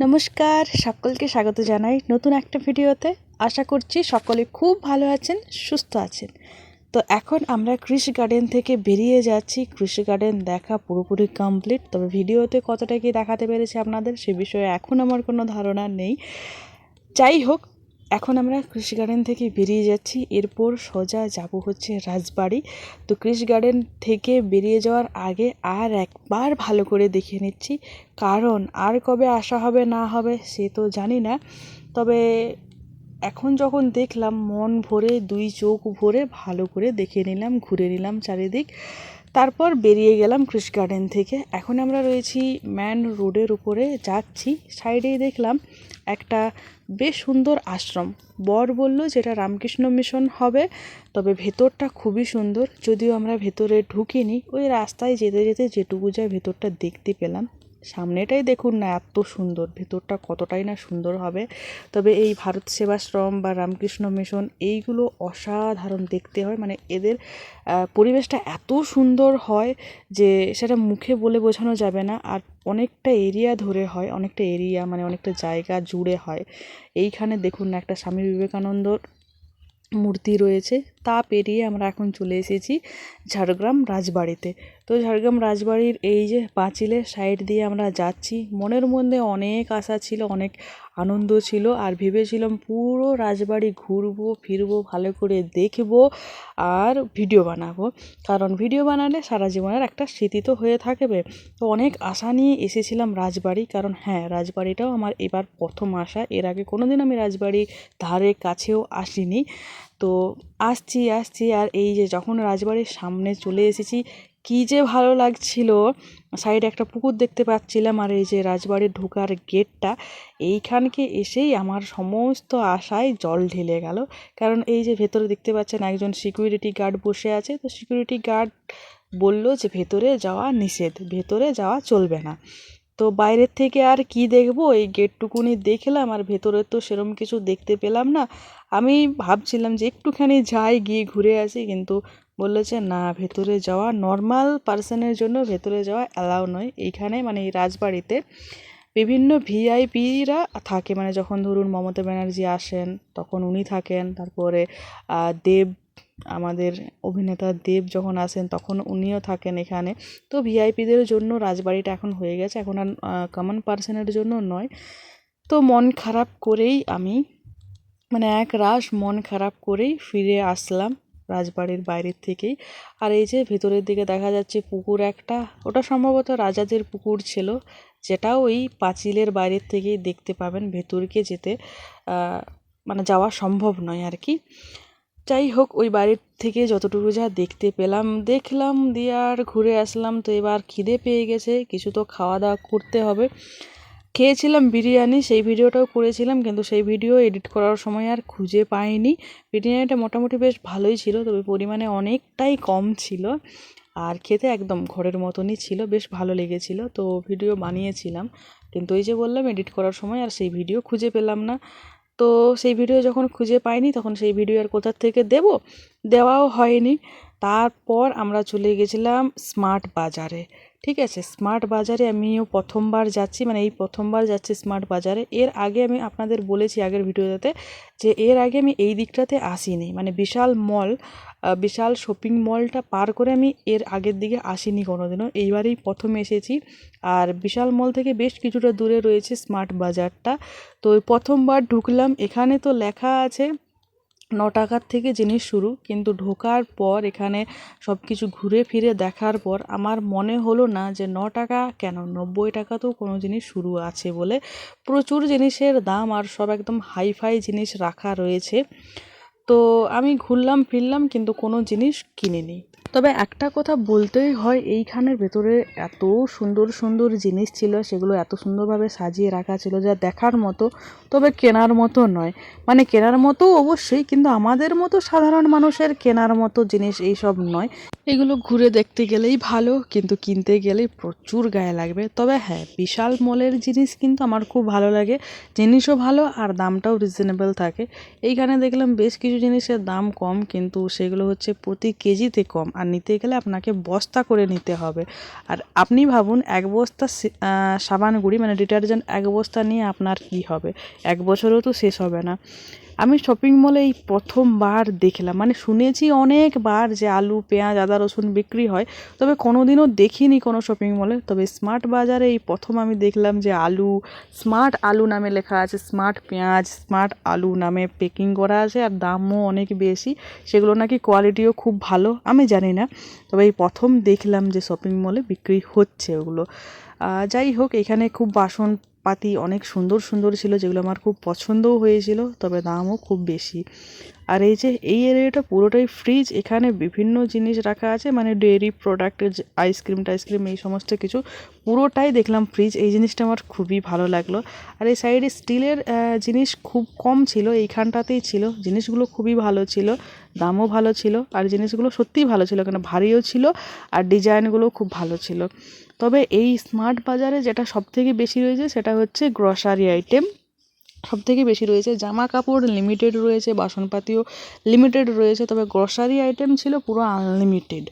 নমস্কার, সকলকে স্বাগত জানাই নতুন একটা ভিডিওতে। আশা করছি সকলে খুব ভালো আছেন, সুস্থ আছেন। তো এখন আমরা কৃষি গার্ডেন থেকে বেরিয়ে যাচ্ছি। কৃষি গার্ডেন দেখা পুরোপুরি কমপ্লিট তবে ভিডিওতে কতটা কি দেখাতে পেরেছি আপনাদের সে বিষয়ে এখন আমার কোনো ধারণা নেই। যাই হোক এখন আমরা কৃষি গার্ডেন থেকে বেরিয়ে যাচ্ছি। এরপর সোজা যাব হচ্ছে রাজবাড়ি। তো কৃষি গার্ডেন থেকে বেরিয়ে যাওয়ার আগে আর একবার ভালো করে দেখে নিচ্ছি। কারণ আর কবে আসা হবে, না হবে, সে তো জানি না। তবে এখন যখন দেখলাম, মন ভরে, দুই চোখ ভরে ভালো করে দেখে নিলাম, ঘুরে নিলাম চারিদিক। তারপর বেরিয়ে গেলাম কৃষ গার্ডেন থেকে। এখন আমরা রয়েছি ম্যান রোডের উপরে। যাচ্ছি। সাইডেই দেখলাম একটা বেশ সুন্দর আশ্রম। বর বলল যেটা রামকৃষ্ণ মিশন হবে, তবে ভেতরটা খুবই সুন্দর। যদিও আমরা ভেতরে ঢুকিনি, ওই রাস্তায় যেতে যেতে যেটুকু যায় ভেতরটা দেখতে পেলাম। সামনেটাই দেখুন না এত সুন্দর, ভেতরটা কতটাই না সুন্দর হবে। তবে এই ভারত সেবাশ্রম বা রামকৃষ্ণ মিশন এইগুলো অসাধারণ দেখতে হয়। মানে এদের পরিবেশটা এত সুন্দর হয় যে সেটা মুখে বলে বোঝানো যাবে না। আর অনেকটা এরিয়া ধরে হয়, অনেকটা এরিয়া মানে অনেকটা জায়গা জুড়ে হয়। এইখানে দেখুন না একটা স্বামী বিবেকানন্দর মূর্তি রয়েছে। তা পেরিয়ে আমরা এখন চলে এসেছি ঝাড়গ্রাম রাজবাড়িতে। তো ঝাড়গ্রাম রাজবাড়ির এই যে পাঁচিলের সাইড দিয়ে আমরা যাচ্ছি, মনের মধ্যে অনেক আশা ছিল, অনেক আনন্দ ছিল আর ভেবেছিলাম পুরো রাজবাড়ি ঘুরবো, ফিরবো, ভালো করে দেখব আর ভিডিও বানাবো। কারণ ভিডিও বানালে সারা জীবনের একটা স্মৃতি তো হয়ে থাকবে। তো অনেক আশা নিয়ে এসেছিলাম রাজবাড়ি। কারণ হ্যাঁ রাজবাড়িটাও আমার এবার প্রথম আসা এর আগে কোনোদিন আমি রাজবাড়ি ধারে কাছেও আসিনি। তো আসছি আসছি আর এই যে যখন রাজবাড়ির সামনে চলে এসেছি কী যে ভালো লাগছিল। সাইডে একটা পুকুর দেখতে পাচ্ছিলাম আর এই যে রাজবাড়ির ঢোকার গেটটা, এইখানকে এসেই আমার সমস্ত আশায় জল ঢেলে গেল। কারণ এই যে ভেতরে দেখতে পাচ্ছেন একজন সিকিউরিটি গার্ড বসে আছে। তো সিকিউরিটি গার্ড বলল যে ভেতরে যাওয়া নিষেধ, ভেতরে যাওয়া চলবে না। তো বাইরের থেকে আর কি দেখব? এই গেটটুকুনি দেখলাম আর ভেতরে তো সেরম কিছু দেখতে পেলাম না। আমি ভাবছিলাম যে একটুখানি যাই, গিয়ে ঘুরে আসি, কিন্তু বলল যে না, ভেতরে যাওয়া নর্মাল পার্সনের জন্য ভেতরে যাওয়া অ্যালাউ নয়। এইখানে মানে এই রাজবাড়িতে বিভিন্ন ভিআইপিরা থাকে। মানে যখন ধরুন মমতা ব্যানার্জি আসেন, তখন উনি থাকেন। তারপরে দেব, আমাদের অভিনেতা দেব যখন আসেন, তখন উনিও থাকেন এখানে। তো ভিআইপিদের জন্য রাজবাড়িটা এখন হয়ে গেছে। এখন আর কমন পার্সনের জন্য নয়। তো মন খারাপ করেই আমি মানে এক রাশ মন খারাপ করেই ফিরে আসলাম রাজবাড়ির বাইরের থেকেই। আর এই যে ভেতরের দিকে দেখা যাচ্ছে পুকুর একটা, ওটা সম্ভবত রাজাদের পুকুর ছিল যেটা ওই পাঁচিলের বাইরের থেকেই দেখতে পাবেন ভেতরকে যেতে। মানে যাওয়া সম্ভব নয় আর কি। যাই হোক, ওই বাড়ির থেকে যতটুকু যা দেখতে পেলাম, দেখলাম, দিয়ে আর ঘুরে আসলাম। তো এবার খিদে পেয়ে গেছে, কিছু তো খাওয়া দাওয়া করতে হবে। খেয়েছিলাম বিরিয়ানি, সেই ভিডিওটাও করেছিলাম, কিন্তু সেই ভিডিও এডিট করার সময় আর খুঁজে পাইনি। বিরিয়ানিটা মোটামুটি বেশ ভালোই ছিল, তবে পরিমাণে অনেকটাই কম ছিল। আর খেতে একদম ঘরের মতনই ছিল, বেশ ভালো লেগেছিল, তো ভিডিও বানিয়েছিলাম। কিন্তু ওই যে বললাম, এডিট করার সময় আর সেই ভিডিও খুঁজে পেলাম না। তো সেই ভিডিও যখন খুঁজে পাইনি, তখন সেই ভিডিও আর কোথা থেকে দেব? দেওয়াও হয়নি। তারপর আমরা চলে গেছিলাম স্মার্ট বাজারে। ঠিক আছে স্মার্ট বাজারে আমিও প্রথমবার যাচ্ছি মানে এই প্রথমবার যাচ্ছি স্মার্ট বাজারে। এর আগে আমি আপনাদের বলেছি আগের ভিডিওতে যে এর আগে আমি এই দিকটাতে আসিনি মানে বিশাল মল বিশাল শপিং মলটা পার করে আমি এর আগের দিকে আসিনি কোনোদিনও। এইবারেই প্রথম এসেছি আর বিশাল মল থেকে বেশ কিছুটা দূরে রয়েছে স্মার্ট বাজারটা। তো প্রথমবার ঢুকলাম, এখানে তো লেখা আছে ন টাকার থেকে জিনিস শুরু, কিন্তু ঢোকার পর এখানে সব কিছু ঘুরে ফিরে দেখার পর আমার মনে হলো না যে ন টাকা কেন? নব্বই টাকাতেও কোনো জিনিস শুরু আছে বলে প্রচুর জিনিসের দাম আর সব একদম হাইফাই জিনিস রাখা রয়েছে। তো আমি ঘুরলাম, ফিরলাম, কিন্তু কোনো জিনিস কিনিনি। তবে একটা কথা বলতেই হয়, এইখানের ভেতরে এত সুন্দর সুন্দর জিনিস ছিল, সেগুলো এত সুন্দরভাবে সাজিয়ে রাখা ছিল যা দেখার মতো, তবে কেনার মতো নয়। মানে কেনার মতো অবশ্যই, কিন্তু আমাদের মতো সাধারণ মানুষের কেনার মতো জিনিস এইসব নয়। এগুলো ঘুরে দেখতে গেলেই ভালো, কিন্তু কিনতে গেলেই প্রচুর গায়ে লাগবে। তবে হ্যাঁ বিশাল মলের জিনিস কিন্তু আমার খুব ভালো লাগে। জিনিসও ভালো, আর দামটাও রিজনেবল থাকে। এইখানে দেখলাম বেশ কিছু জিনিসের দাম কম, কিন্তু সেগুলো হচ্ছে প্রতি কেজিতে কম। আর নিতে গেলে আপনাকে বস্তা করে নিতে হবে। আর আপনি ভাবুন, এক বস্তা সাবান গুঁড়ি মানে ডিটারজেন্ট এক বস্তা নিয়ে আপনার কি হবে? এক বছরও তো শেষ হবে না। আমি শপিং মলে এই প্রথমবার দেখলাম। মানে শুনেছি অনেকবার যে আলু, পেঁয়াজ, আদা, রসুন বিক্রি হয়, তবে কোনোদিনও দেখিনি কোনো শপিং মলে তবে স্মার্ট বাজারে এই প্রথম আমি দেখলাম যে আলু স্মার্ট আলু নামে লেখা আছে স্মার্ট পেঁয়াজ স্মার্ট আলু নামে প্যাকিং করা আছে, আর দামও অনেক বেশি। সেগুলো নাকি কোয়ালিটিও খুব ভালো, আমি জানি না। তবে এই প্রথম দেখলাম যে শপিং মলে বিক্রি হচ্ছে ওগুলো। যাই হোক, এখানে খুব বাসন পাতি অনেক সুন্দর সুন্দর ছিল, যেগুলো আমার খুব পছন্দও হয়েছিল, তবে দামও খুব বেশি। আর এই যে, এই এরিয়াটা পুরোটাই ফ্রিজ এখানে বিভিন্ন জিনিস রাখা আছে মানে ডেয়ারি প্রোডাক্ট আইসক্রিম টাইসক্রিম এই সমস্ত কিছু পুরোটাই দেখলাম ফ্রিজ এই জিনিসটা আমার খুবই ভালো লাগল। আর এই সাইডে স্টিলের জিনিস খুব কম ছিল, এইখানটাতেই ছিল, জিনিসগুলো খুবই ভালো ছিল। দামও ভালো ছিল আর জিনিসগুলো সত্যিই ভালো ছিল, কেন ভারীও ছিল আর ডিজাইনগুলো খুব ভালো ছিল। তবে এই স্মার্ট বাজারে যেটা সবথেকে বেশি রয়েছে সেটা হচ্ছে গ্রসারি আইটেম। সব থেকে বেশি রয়েছে জামা কাপড় লিমিটেড রয়েছে, বাসনপাতিও লিমিটেড রয়েছে, তবে গ্রসারি আইটেম ছিল পুরো আনলিমিটেড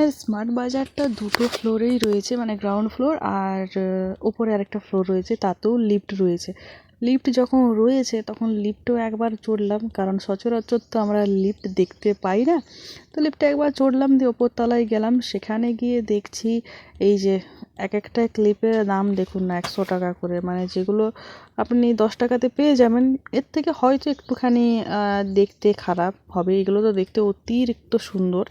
এখানে স্মার্ট বাজারটা দুটো ফ্লোরেই রয়েছে মানে গ্রাউন্ড ফ্লোর আর ওপরে আরেকটা ফ্লোর রয়েছে, তাতেও লিফট রয়েছে। লিফট যখন রয়েছে, তখন লিফটও একবার চড়লাম, কারণ সচরাচর তো আমরা লিফট দেখতে পাই না। তো লিফটে একবার চড়লাম, দিয়ে ওপর তলায় গেলাম, সেখানে গিয়ে দেখছি এই যে এক একটা ক্লিপের দাম দেখুন না, একশো টাকা করে মানে যেগুলো আপনি দশ টাকাতে পেয়ে যাবেন, এর থেকে হয়তো একটুখানি দেখতে খারাপ হবে, এগুলো তো দেখতে অতিরিক্ত সুন্দর।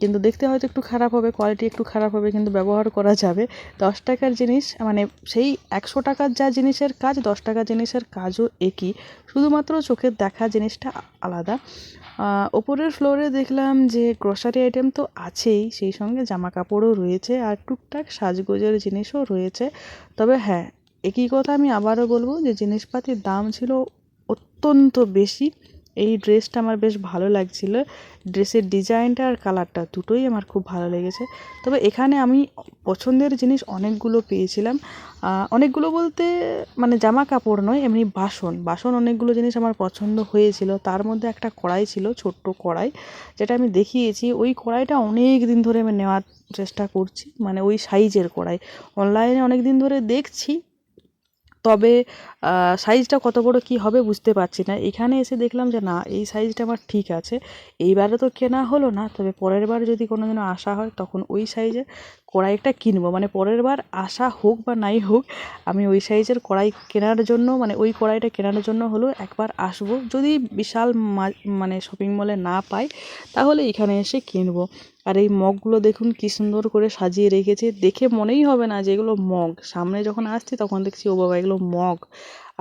কিন্তু দেখতে হয়তো একটু খারাপ হবে কোয়ালিটি একটু খারাপ হবে, কিন্তু ব্যবহার করা যাবে। দশ টাকার জিনিস মানে সেই একশো টাকার যা জিনিসের কাজ, দশ টাকার জিনিসের কাজও একই। শুধুমাত্র চোখের দেখা জিনিসটা আলাদা। ওপরের ফ্লোরে দেখলাম যে গ্রসারি আইটেম তো আছেই, সেই সঙ্গে জামা কাপড়ও রয়েছে আর টুকটাক সাজগোজের জিনিসও রয়েছে। তবে হ্যাঁ একই কথা আমি আবারও বলব যে জিনিসপাতির দাম ছিল অত্যন্ত বেশি। এই ড্রেসটা আমার বেশ ভালো লাগছিল। ড্রেসের ডিজাইনটা আর কালারটা দুটোই আমার খুব ভালো লেগেছে। তবে এখানে আমি পছন্দের জিনিস অনেকগুলো পেয়েছিলাম। অনেকগুলো বলতে মানে জামা কাপড় নয়, এমনি বাসন। বাসন অনেকগুলো জিনিস আমার পছন্দ হয়েছিল। তার মধ্যে একটা কড়াই ছিল, ছোট্ট কড়াই, যেটা আমি দেখিয়েছি। ওই কড়াইটা অনেক দিন ধরে আমি নেওয়ার চেষ্টা করছি মানে ওই সাইজের কড়াই। অনলাইনে অনেক দিন ধরে দেখছি তবে সাইজটা কত বড় কী হবে বুঝতে পারছি না। এখানে এসে দেখলাম যে, না, এই সাইজটা আমার ঠিক আছে। এইবারে তো কেনা হলো না, তবে পরের বার যদি কোনো দিনও আসা হয়, তখন ওই সাইজের কড়াইটা কিনবো। মানে পরের বার আসা হোক বা নাই হোক, আমি ওই সাইজের কড়াই কেনার জন্য মানে ওই কড়াইটা কেনার জন্য হলেও একবার আসব। যদি বিশাল মানে শপিং মলে না পাই, তাহলে এখানে এসে কিনবো। আর এই মগগুলো দেখুন কি সুন্দর করে সাজিয়ে রেখেছে। দেখে মনেই হবে না যে এগুলো মগ। সামনে যখন আসছি তখন দেখছি, ও বাবা, এগুলো মগ।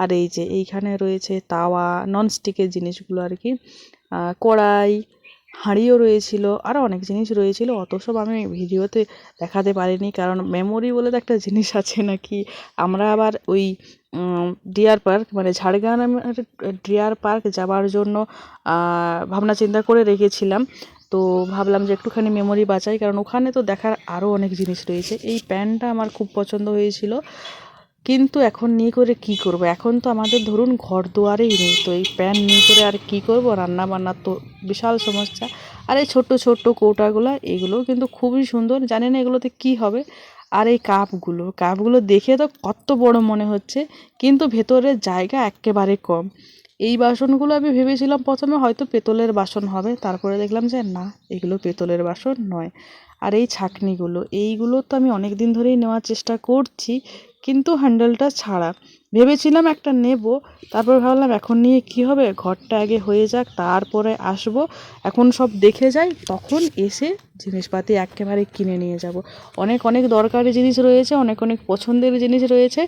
আর এই যে এইখানে রয়েছে তাওয়া ননস্টিকের জিনিসগুলো আর কি। কড়াই, হাঁড়িও রয়েছিল আরও অনেক জিনিস রয়েছিল। অত সব আমি ভিডিওতে দেখাতে পারিনি কারণ মেমোরি বলে তো একটা জিনিস আছে নাকি। আমরা আবার ওই ডিয়ার পার্ক মানে ঝাড়গ্রামের ডিয়ার পার্ক যাওয়ার জন্য ভাবনা চিন্তা করে রেখেছিলাম। তো ভাবলাম যে একটুখানি মেমোরি বাঁচাই, কারণ ওখানে তো দেখার আরও অনেক জিনিস রয়েছে। এই প্যান্টটা আমার খুব পছন্দ হয়েছিল। কিন্তু এখন নিয়ে করে কি করব? এখন তো আমাদের ধরুন ঘর দুয়ারেই নেই, তো এই প্যান নিয়ে করে আর কি করব? রান্না বান্নার তো বিশাল সমস্যা। আর এই ছোট্ট ছোট্ট কৌটাগুলো এগুলো কিন্তু খুবই সুন্দর। জানি না এগুলোতে কি হবে। আর এই কাপগুলো কাপগুলো দেখে তো কত বড় মনে হচ্ছে। কিন্তু ভেতরের জায়গা একেবারে কম। এই বাসনগুলো আমি ভেবেছিলাম প্রথমে হয়তো পেতলের বাসন হবে। তারপরে দেখলাম যে না, এগুলো পেতলের বাসন নয়। আর এই ছাঁকনিগুলো, এইগুলো তো আমি অনেক দিন ধরেই নেওয়ার চেষ্টা করছি, কিন্তু হ্যান্ডেলটা ছাড়া। ভেবেছিলাম একটা নেব, তারপর ভাবলাম এখন নিয়ে কি হবে? ঘরটা আগে হয়ে যাক, তারপরে আসব। এখন সব দেখে যাই, তখন এসে জিনিসপাতি একেবারে কিনে নিয়ে যাব। অনেক অনেক দরকারি জিনিস রয়েছে, অনেক অনেক পছন্দের জিনিস রয়েছে।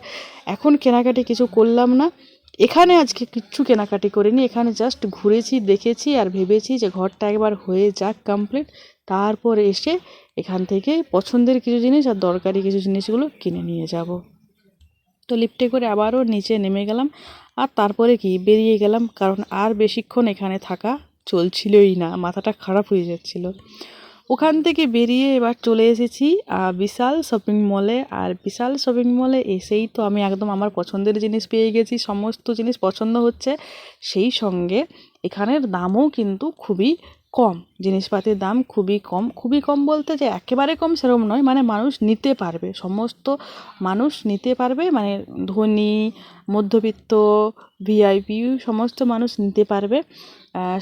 এখন কেনাকাটি কিছু করলাম না। এখানে আজকে কিচ্ছু কেনাকাটি করিনি, এখানে জাস্ট ঘুরেছি, দেখেছি আর ভেবেছি যে ঘরটা একবার হয়ে যাক কমপ্লিট তারপর এসে এখান থেকে পছন্দের কিছু জিনিস আর দরকারি কিছু জিনিসগুলো কিনে নিয়ে যাব। তো লিফটে করে আবারও নিচে নেমে গেলাম আর তারপরে কি, বেরিয়ে গেলাম কারণ আর বেশিক্ষণ এখানে থাকা চলছিলই না, মাথাটা খারাপ হয়ে যাচ্ছিল। ওখান থেকে বেরিয়ে এবার চলে এসেছি বিশাল শপিং মলে আর বিশাল শপিং মলে এসেই তো আমি একদম আমার পছন্দের জিনিস পেয়ে গেছি, সমস্ত জিনিস পছন্দ হচ্ছে। সেই সঙ্গে এখানের দামও কিন্তু খুবই কম, জিনিসপাতির দাম খুবই কম। খুবই কম বলতে যে একেবারে কম সেরকম নয় মানে মানুষ নিতে পারবে। সমস্ত মানুষ নিতে পারবে মানে ধনী, মধ্যবিত্ত ভিআইপি সমস্ত মানুষ নিতে পারবে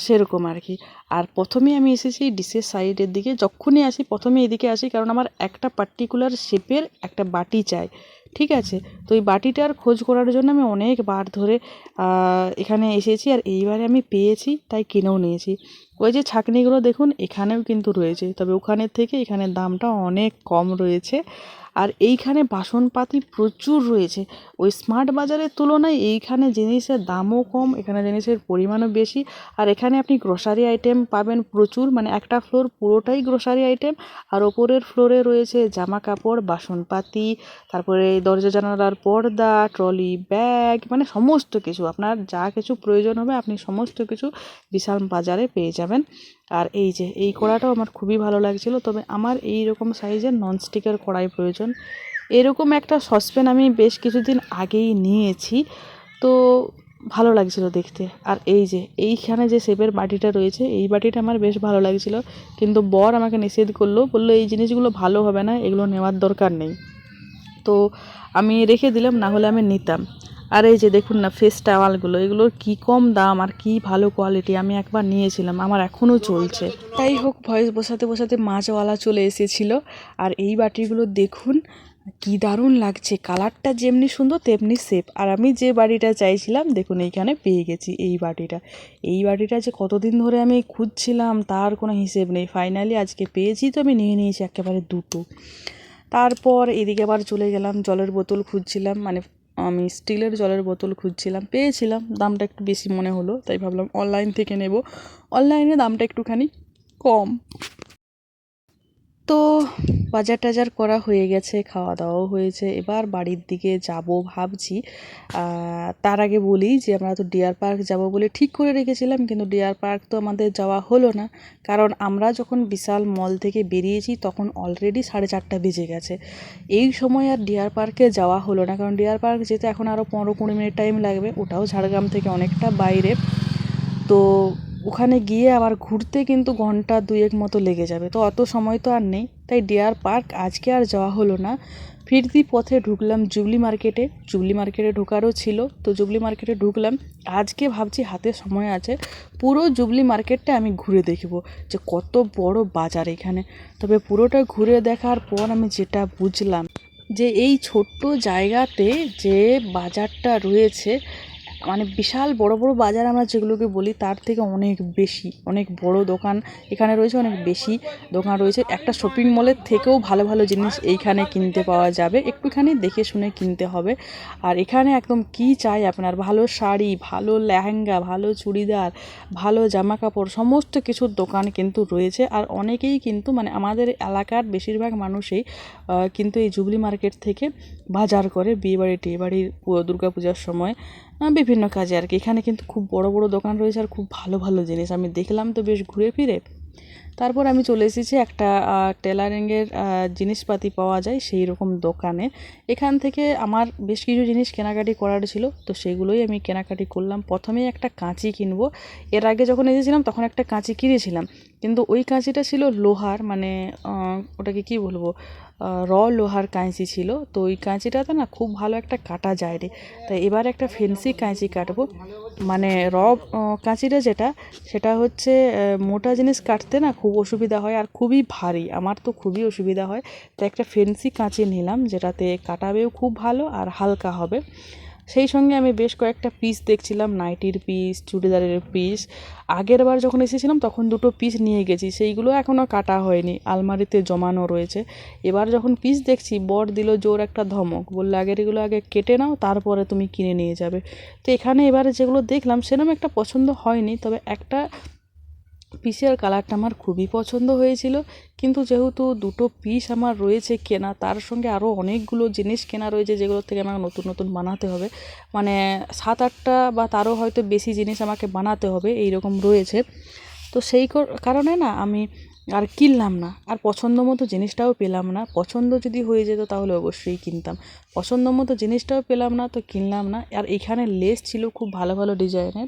সেরকম আর কি আর প্রথমে আমি এসেছি ডিশের সাইডের দিকে। যখনই আসি, প্রথমে এদিকে আসি, কারণ আমার একটা পার্টিকুলার শেপের একটা বাটি চাই, ঠিক আছে? তো এই বাটিটার খোঁজ করার জন্য আমি অনেকবার ধরে এখানে এসেছি আর এইবারে আমি পেয়েছি, তাই কিনেও নিয়েছি। ওই যে ছাঁকনিগুলো দেখুন, এখানেও কিন্তু রয়েছে। তবে ওখানের থেকে এখানে দামটা অনেক কম রয়েছে। আর এইখানে বাসনপাতি প্রচুর রয়েছে। ওই স্মার্ট বাজারের তুলনায় এইখানে জিনিসের দামও কম, এখানে জিনিসের পরিমাণও বেশি। আর এখানে আপনি গ্রসারি আইটেম পাবেন প্রচুর মানে একটা ফ্লোর পুরোটাই গ্রসারি আইটেম আর ওপরের ফ্লোরে রয়েছে জামা কাপড় বাসনপাতি, তারপরে দরজা জানালার পর্দা ট্রলি ব্যাগ মানে সমস্ত কিছু। আপনার যা কিছু প্রয়োজন হবে, আপনি সমস্ত কিছু বিশাল বাজারে পেয়ে যাবেন। আর এই যে, এই কড়াটাও আমার খুবই ভালো লাগছিল। তবে আমার এই রকম সাইজের ননস্টিকের কড়াই প্রয়োজন। এরকম একটা সসপ্যান আমি বেশ কিছুদিন আগেই নিয়েছি। তো ভালো লাগছিল দেখতে। আর এই যে, এইখানে যে শেপের বাটিটা রয়েছে, এই বাটিটা আমার বেশ ভালো লাগছিল। কিন্তু বর আমাকে নিষেধ করল, বলল এই জিনিসগুলো ভালো হবে না, এগুলো নেওয়ার দরকার নেই। তো আমি রেখে দিলাম, না হলে আমি নিতাম। আর এই যে দেখুন না ফেস টাওয়ালগুলো এগুলোর কি কম দাম আর কি ভালো কোয়ালিটি আমি একবার নিয়েছিলাম, আমার এখনও চলছে। তাই হোক ভয়েস বসাতে বসাতে মাছওয়ালা চলে এসেছিল আর এই বাটিগুলো দেখুন, কি দারুণ লাগছে। কালারটা যেমনি সুন্দর, তেমনি সেফ আর আমি যে বাড়িটা চাইছিলাম, দেখুন এইখানে পেয়ে গেছি এই বাটিটা। এই বাটিটা যে কতদিন ধরে আমি খুঁজছিলাম, তার কোনো হিসেব নেই। ফাইনালি আজকে পেয়েছি তো আমি নিয়ে নিয়েছি একেবারে দুটো। তারপর এদিকে আবার চলে গেলাম, জলের বোতল খুঁজছিলাম মানে আমি স্টিলের জলের বোতল খুঁজছিলাম, পেয়েছিলাম, দামটা একটু বেশি মনে হলো, তাই ভাবলাম অনলাইন থেকে নেব। অনলাইনে দামটা একটুখানি কম। তো বাজার টাজার করা হয়ে গেছে খাওয়া দাওয়াও হয়েছে। এবার বাড়ির দিকে যাব ভাবছি। তার আগে বলি যে, আমরা তো ডিয়ার পার্ক যাব বলে ঠিক করে রেখেছিলাম, কিন্তু ডিয়ার পার্ক তো আমাদের যাওয়া হলো না। কারণ আমরা যখন বিশাল মল থেকে বেরিয়েছি, তখন অলরেডি সাড়ে চারটা বেজে গেছে। এই সময় আর ডিয়ার পার্কে যাওয়া হলো না, কারণ ডিয়ার পার্ক যেতে এখন আরও পনেরো কুড়ি মিনিট টাইম লাগবে। ওটাও ঝাড়গ্রাম থেকে অনেকটা বাইরে। তো ওখানে গিয়ে আবার ঘুরতে কিন্তু ঘণ্টা দুয়েক মতো লেগে যাবে। তো অত সময় তো আর নেই। তাই ডিয়ার পার্ক আজকে আর যাওয়া হলো না। ফিরতি পথে ঢুকলাম জুবলি মার্কেটে জুবলি মার্কেটে ঢোকারও ছিল। তো জুবলি মার্কেটে ঢুকলাম। আজকে ভাবছি হাতে সময় আছে। পুরো জুবলি মার্কেটটা আমি ঘুরে দেখব। যে কত বড় বাজার এখানে। তবে পুরোটা ঘুরে দেখার পর আমি যেটা বুঝলাম যে এই ছোট্ট জায়গাতে যে বাজারটা রয়েছে মানে বিশাল বড় বড় বাজার আমরা যেগুলোকে বলি, তার থেকে অনেক বেশি, অনেক বড় দোকান এখানে রয়েছে, অনেক বেশি দোকান রয়েছে। একটা শপিং মলের থেকেও ভালো ভালো জিনিস এইখানে কিনতে পাওয়া যাবে। একটুখানি দেখে শুনে কিনতে হবে। আর এখানে একদম কি চাই আপনার? ভালো শাড়ি, ভালো লেহেঙ্গা, ভালো চুড়িদার, ভালো জামা কাপড় সমস্ত কিছুর দোকান কিন্তু রয়েছে। আর অনেকেই কিন্তু মানে আমাদের এলাকার বেশিরভাগ মানুষই কিন্তু এই জুবলি মার্কেট থেকে বাজার করে বিয়েবাড়ি টিয়েবাড়ির দুর্গা পূজার সময়। বিভিন্ন কাজে আর কি। এখানে কিন্তু খুব বড় বড় দোকান রয়েছে আর খুব ভালো ভালো জিনিস। আমি দেখলাম তো বেশ ঘুরে ফিরে। তারপর আমি চলে এসেছি একটা টেলারিংয়ের জিনিসপাতি পাওয়া যায় সেই রকম দোকানে। এখান থেকে আমার বেশ কিছু জিনিস কেনাকাটি করার ছিল, তো সেগুলোই আমি কেনাকাটি করলাম। প্রথমেই একটা কাঁচি কিনবো। এর আগে যখন এসেছিলাম তখন একটা কাঁচি কিনেছিলাম। কিন্তু ওই কাঁচিটা ছিল লোহার মানে ওটাকে কি বলব? র লোহার কাঁচি ছিল। তো ওই কাঁচিটাতে না খুব ভালো একটা কাটা যায় রে। তাই এবার একটা ফেন্সি কাঁচি কাটবো। মানে র কাঁচিটা যেটা, সেটা হচ্ছে মোটা জিনিস কাটতে না খুব অসুবিধা হয় আর খুবই ভারী। আমার তো খুবই অসুবিধা হয়। তাই একটা ফেন্সি কাঁচি নিলাম, যেটাতে কাটাবেও খুব ভালো আর হালকা হবে। সেই সঙ্গে আমি বেশ কয়েকটা পিস দেখছিলাম নাইটির পিস চুড়িদারের পিস আগের বার যখন এসেছিলাম, তখন দুটো পিস নিয়ে গেছি। সেইগুলো এখনও কাটা হয়নি, আলমারিতে জমানো রয়েছে। এবার যখন পিস দেখছি, বর দিল জোর একটা ধমক। বলল আগের এগুলো আগে কেটে নাও, তারপরে তুমি কিনে নিয়ে যাবে। তো এখানে এবারে যেগুলো দেখলাম সেরকম একটা পছন্দ হয়নি। তবে একটা পিসের কালারটা আমার খুবই পছন্দ হয়েছিল, কিন্তু যেহেতু দুটো পিস আমার রয়েছে কেনা, তার সঙ্গে আরও অনেকগুলো জিনিস কেনা রয়েছে যেগুলো থেকে আমাকে নতুন নতুন বানাতে হবে। মানে সাত আটটা বা তারও হয়তো বেশি জিনিস আমাকে বানাতে হবে এই রকম রয়েছে। তো সেই কারণে না আমি আর কিনলাম না। আর পছন্দ মতো জিনিসটাও পেলাম না। পছন্দ যদি হয়ে যেত তাহলে অবশ্যই কিনতাম। পছন্দ মতো জিনিসটাও পেলাম না, তো কিনলাম না। আর এখানে লেস ছিল খুব ভালো ভালো ডিজাইনের।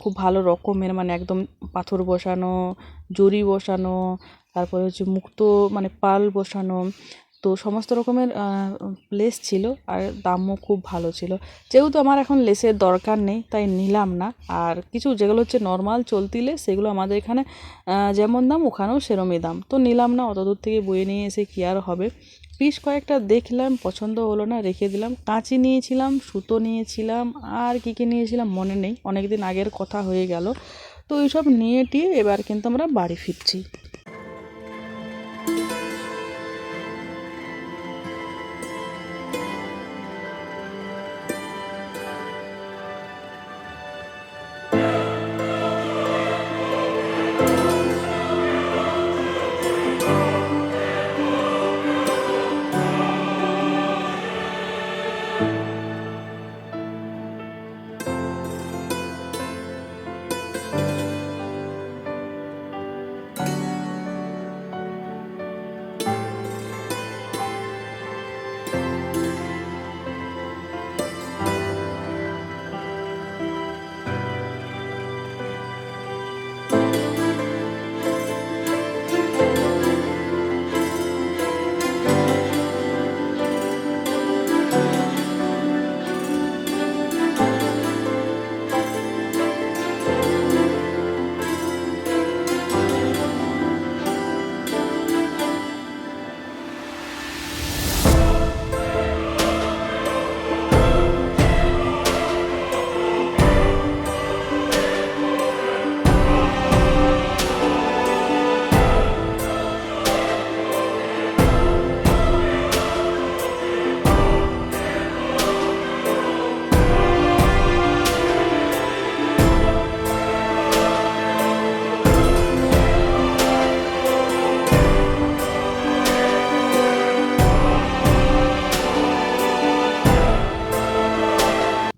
খুব ভালো রকমের মানে একদম পাথর বসানো জরি বসানো, তারপরে হচ্ছে মুক্ত মানে পাল বসানো তো সমস্ত রকমের লেস ছিল আর দামও খুব ভালো ছিল। যেহেতু আমার এখন লেসের দরকার নেই, তাই নিলাম না। আর কিছু যেগুলো হচ্ছে নর্মাল চলতি লেস সেগুলো আমাদের এখানে যেমন দাম, ওখানেও সেরমই দাম। তো নিলাম না, অত দূর থেকে বয়ে নিয়ে এসে কী আর হবে? পিস কয়েকটা দেখলাম, পছন্দ হলো না, রেখে দিলাম। কাঁচি নিয়েছিলাম, সুতো নিয়েছিলাম, আর কী কী নিয়েছিলাম মনে নেই। অনেক দিন আগের কথা হয়ে গেল। তো এইসব নিয়ে টিয়ে এবার কিন্তু আমরা বাড়ি ফিরছি।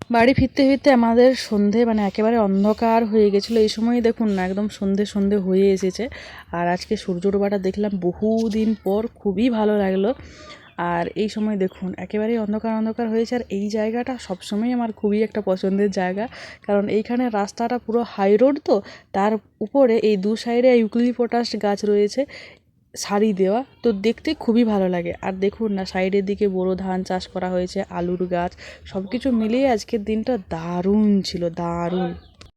বাড়ি ফিরতে ফিরতে আমাদের সন্ধে মানে একেবারে অন্ধকার হয়ে গেছিল। এই সময় দেখুন না, একদম সন্ধে সন্ধে হয়ে এসেছে। আর আজকে সূর্য ডোবাটা দেখলাম বহুদিন পর, খুবই ভালো লাগল। আর এই সময় দেখুন, একেবারেই অন্ধকার অন্ধকার হয়েছে। আর এই জায়গাটা সবসময় আমার খুবই একটা পছন্দের জায়গা। কারণ এইখানে রাস্তাটা পুরো হাই রোড তো, তার উপরে এই দু সাইডে ইউক্লিপটাস গাছ রয়েছে। সারি দেওয়া, তো দেখতে খুবই ভালো লাগে। আর দেখুন না, সাইডের দিকে বোরো ধান চাষ করা হয়েছে, আলুর গাছ সব কিছু মিলিয়ে আজকের দিনটা দারুণ ছিল, দারুণ।